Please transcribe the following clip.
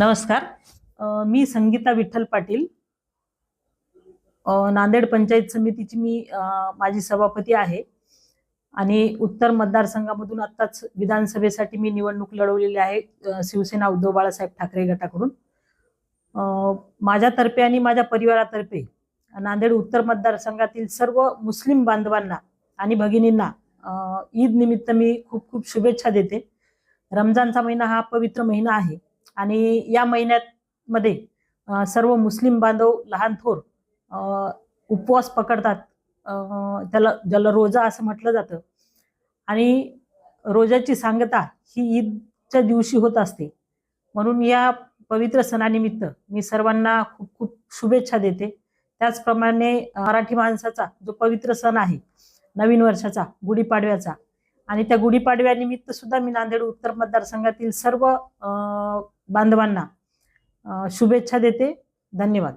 नमस्कार. मी संगीता विठ्ठल पाटील. नांदेड पंचायत समितीची मी माझी सभापती आहे. आणि उत्तर मतदारसंघामधून आत्ताच विधानसभेसाठी मी निवडणूक लढवलेली आहे शिवसेना उद्धव बाळासाहेब ठाकरे गटाकडून. माझ्यातर्फे आणि माझ्या परिवारातर्फे नांदेड उत्तर मतदारसंघातील सर्व मुस्लिम बांधवांना आणि भगिनींना ईद निमित्त मी खूप खूप शुभेच्छा देते. रमजानचा महिना हा पवित्र महिना आहे. आणि या महिन्यात मध्ये सर्व मुस्लिम बांधव लहान थोर उपवास पकडतात. त्याला ज्याला रोजा असं म्हटलं जातं. आणि रोजाची सांगता ही ईदच्या दिवशी होत असते. म्हणून या पवित्र सणानिमित्त मी सर्वांना खूप खूप शुभेच्छा देते. त्याचप्रमाणे मराठी माणसाचा जो पवित्र सण आहे नवीन वर्षाचा गुढीपाडव्याचा आणि त्या गुढीपाडव्यानिमित्त सुद्धा मी नांदेड उत्तर मतदारसंघातील सर्व बांधवांना शुभेच्छा देते. धन्यवाद.